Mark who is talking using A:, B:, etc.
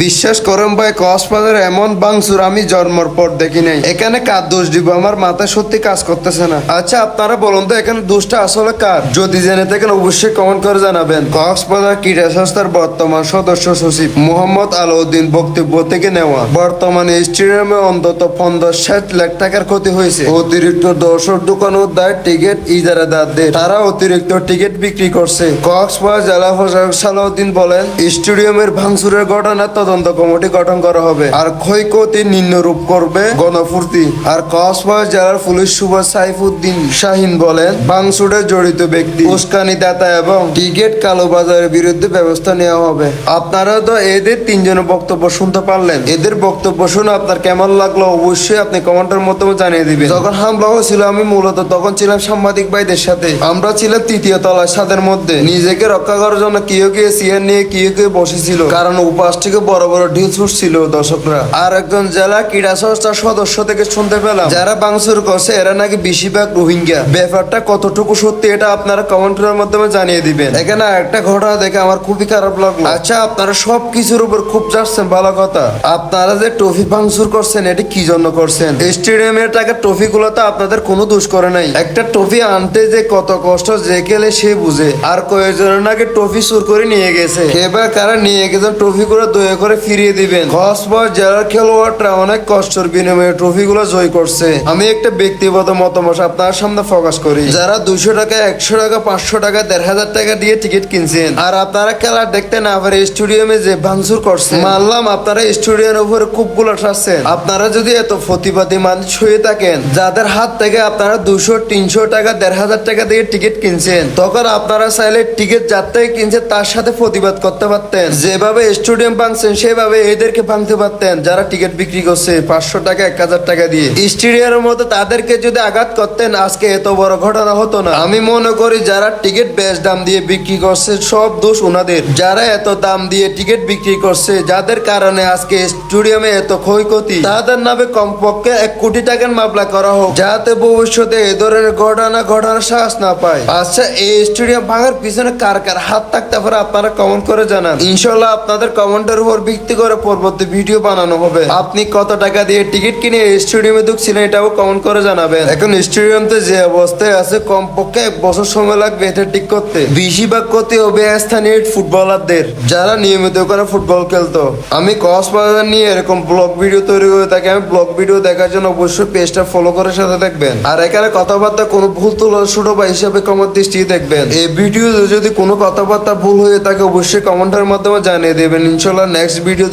A: বিশ্বাস করেন ভাই, কক্সবাজার এমন বাংসুর আমি জন্মর পর দেখি নাই। এখানে কার দোষ দিব? আমার মাথা সত্যি কাজ করতেছে না। আচ্ছা আপনারা বলুন তো, এখানে দোষটা আসলে কার? যদি জেনে থাকেন, অবশ্যই কমেন্ট করে জানাবেন। কক্সবাজার ক্রীড়া সংস্থার বর্তমান সদস্য সচিব মোহাম্মদ আলাউদ্দিন বক্তব্য থেকে নেওয়া। বর্তমানে স্টেডিয়ামে অন্তত পনেরো ষাট লাখ টাকার ক্ষতি হয়েছে। অতিরিক্ত দর্শক দোকান দায় টিকিট ইজারাদারদের। তারা অতিরিক্ত টিকিট বিক্রি করছে। কক্সবাজার জেলা প্রশাসক সালাউদ্দিন বলেন, স্টেডিয়ামের ভাঙচুরের ঘটনা তদন্ত কমিটি গঠন করা হবে। আর ক্ষয়ক্ষতি নিম্নরূপ করবে গণফুর্তি। আর কক্সবাজার জেলার পুলিশ সুপার সাইফুদ্দিন শাহিন বলেন ভাঙচুরে জড়িত ব্যক্তি উস্কানি দাতা এবং টিকিট কালোবাজারের বিরুদ্ধে ব্যবস্থা নেওয়া হবে। আপনারা তো এদের তিনজনের বক্তব্য শুনতে পারলেন। এদের বক্তব্য শুনে আপনার কেমন লাগল অবশ্যই আপনি কমেন্টের মাধ্যমে জানিয়ে দিবেন। যখন হামলা হয়েছিল, আমি মূলত তখন ছিলাম সাংবাদিক ভাইদের সাথে। আমরা ছিলাম তৃতীয় তলায় ছাদের মধ্যে। নিজেকে রক্ষা করার জন্য কেউ কেউ চেয়ার নিয়ে কেউ কেউ বসেছিল। কারণ উপাস থেকে বড় বড় ঢিল ছুটছিল দর্শকরা। আর একজন জেলা ক্রীড়া সংস্থার সদস্য থেকে শুনতে পেলাম, যারা বাংসুর করছে, এরা নাকি বেশিরভাগ রোহিঙ্গা। ব্যাপারটা কতটুকু সত্যি এটা আপনারা কমেন্টের মাধ্যমে জানিয়ে দিবেন। এখানে একটা ঘটনা দেখে আমার খুবই খারাপ লাগল। আচ্ছা আপনারা সব কিছুর উপর খুব যাচ্ছেন ভালো কথা। আপনারা যে ট্রফি ভাঙচুর করছেন, এটি কি জন্য করছেন? স্টেডিয়ামের টাকা ট্রফি গুলো তো আপনাদের কোনো দোষ করে নাই। একটা ট্রফি আনতে যে কত কষ্ট, যে খেলে সে বুঝে। আর কয়েকজনের নাকি ট্রফি চুর করে নিয়ে গেছে। এবার কারা নিয়ে গেছে ট্রফি গুলো দয়া করে ফিরিয়ে দিবেন। কসবার জেলার খেলোয়াড়রা অনেক কষ্টের বিনিময়ে ট্রফিগুলো জয় করছে। আমি একটা ব্যক্তিগত মতামত আপনার সামনে প্রকাশ করি। যারা দুশো টাকা, একশো টাকা, পাঁচশো টাকা, দেড় হাজার টাকা দিয়ে টিকিট কিনছেন, আর আপনারা খেলা দেখতে না পারে স্টেডিয়ামে যে ভাঙচুর করছে মানলাম আপনারা স্টেডিয়ামের উপরে খুবগুলো ঠাসছেন। আপনারা যদি এত প্রতিবাদী মানুষ হয়ে থাকেন, যাদের হাত থেকে আপনারা দুশো তিনশো টাকা, দেড় হাজার টাকা দিয়ে টিকিট কিনছেন, তখন আপনারা চাইলে টিকিট যার থেকে কিনছেন, তার সাথে প্রতিবাদ করতে পারতেন। যেভাবে স্টেডিয়াম ভাঙছেন সেভাবে এদেরকে ভাঙতে পারতেন। যারা টিকিট বিক্রি করছে, পাঁচশো টাকা, এক হাজার টাকা দিয়ে। স্টেডিয়ামের মতো তাদেরকে যদি আঘাত করতেন, আজকে এত বড় ঘটনা হতো না। আমি মনে করি, যারা টিকিট বেশ দাম দিয়ে বিক্রি করছে, সব দোষ ওনাদের যারা এত দাম দিয়ে টিকিট বিক্রি করছে, যাদের কারণে আজকে স্টেডিয়ামে এত ক্ষয়ক্ষতি, তাদের নামে কমপক্ষে এক কোটি টাকার মামলা করা হোক, যাতে ভবিষ্যতে এ ধরনের ঘটনা ঘটনার সাহস না পায়। আচ্ছা এই স্টেডিয়াম ভাঙার পিছনে কার কার হাত থাকতে পারে, আপনারা কমেন্ট করে জানান। ইনশাল্লাহ আপনাদের কমেন্টের উপর ভিত্তি করে পরবর্তী ভিডিও বানানো হবে। আপনি কত টাকা দিয়ে টিকিট কিনে স্টেডিয়ামে ঢুকছিলেন এটাও কমেন্ট করে জানাবেন। এখন স্টেডিয়ামতে যে অবস্থায় আছে, কমপক্ষে এক বছর সময় লাগবে এটা ঠিক করতে। বেশিরভাগ ক্ষতি হবে স্থানীয় ফুটবলারদের, যারা নিয়মিত করে ফুটবল খেলতো। আমি কক্সবাজার নিয়ে এরকম ব্লগ ভিডিও তৈরি করে থাকি। আমি ব্লগ ভিডিও দেখার জন্য অবশ্যই পেজটা ফলো করে সাথে দেখবেন আর এখানে কথাবার্তা কোনো ভুল তুলো ছোট বা হিসাবে কমার দৃষ্টি দেখবেন। এই ভিডিও যদি কোনো কথাবার্তা ভুল হয়ে থাকে, অবশ্যই কমেন্টের মাধ্যমে জানিয়ে দেবেন। ইনশাল্লাহ নেক্সট next video that